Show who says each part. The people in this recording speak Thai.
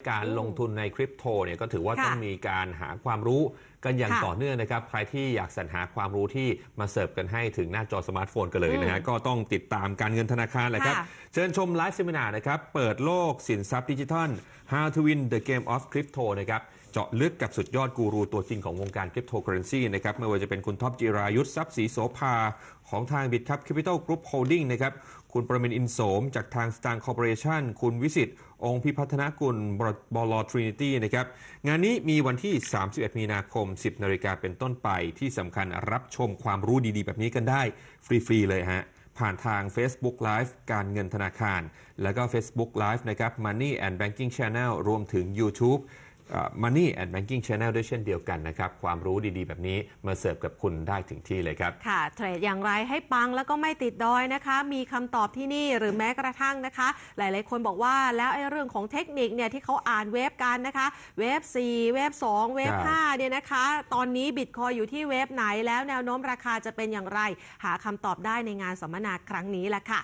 Speaker 1: การลงทุนในคริปโตเนี่ยก็ถือว่า
Speaker 2: ค่ะ
Speaker 1: ต้องมีการหาความรู้กันอย่าง
Speaker 2: ค่ะ
Speaker 1: ต่อเนื่องนะครับ ใครที่อยากสรรหาความรู้ที่มาเสิร์ฟกันให้ถึงหน้าจอสมาร์ทโฟนกันเลยนะฮะก็ต้องติดตามการเงินธนาคารแหละครับ
Speaker 2: ค่ะ
Speaker 1: เชิญชมไลฟ์เซมินานะครับ เปิดโลกสินทรัพย์ดิจิทัล How to Win the Game of Crypto นะครับเจาะลึกกับสุดยอดกูรูตัวจริงของวงการคริปโตเคอเรนซีนะครับไม่ว่าจะเป็นคุณท็อปจิรายุทธทรัพย์ศรีโสภา ของทางบิตครับ Capital Group Holding นะครับคุณประมินอินโสม จากทาง Star Corporation คุณวิสิตองค์พิพัฒนกุลบอลทรินิตี้นะครับงานนี้มีวันที่ 31 มีนาคม 10 นาฬิกาเป็นต้นไปที่สำคัญรับชมความรู้ดีๆ แบบนี้กันได้ ฟรี ๆ เลยฮะ ผ่านทาง Facebook Live การเงินธนาคาร แล้วก็ Facebook Live นะครับ Money and Banking Channel รวมถึง YouTube Money and Banking Channel ด้วยเช่นเดียวกันนะครับ ความรู้ดีๆ แบบนี้มาเสิร์ฟกับคุณได้ถึงที่เลยครับ
Speaker 2: ค่ะ เทรดอย่างไรให้ปังแล้วก็ไม่ติดดอยนะคะ มีคำตอบที่นี่หรือแม้กระทั่งนะคะ หลายๆ คนบอกว่าแล้วไอ้เรื่องของเทคนิคเนี่ยที่เขาอ่านเว็บกันนะคะ เว็บ4เว็บ2เว็บ
Speaker 1: ครับ
Speaker 2: 5เนี่ยนะคะ ตอนนี้บิตคอยอยู่ที่เว็บไหนแล้วแนวโน้มราคาจะเป็นอย่างไร หาคำตอบได้ในงานสัมมนาครั้งนี้แหละค่ะ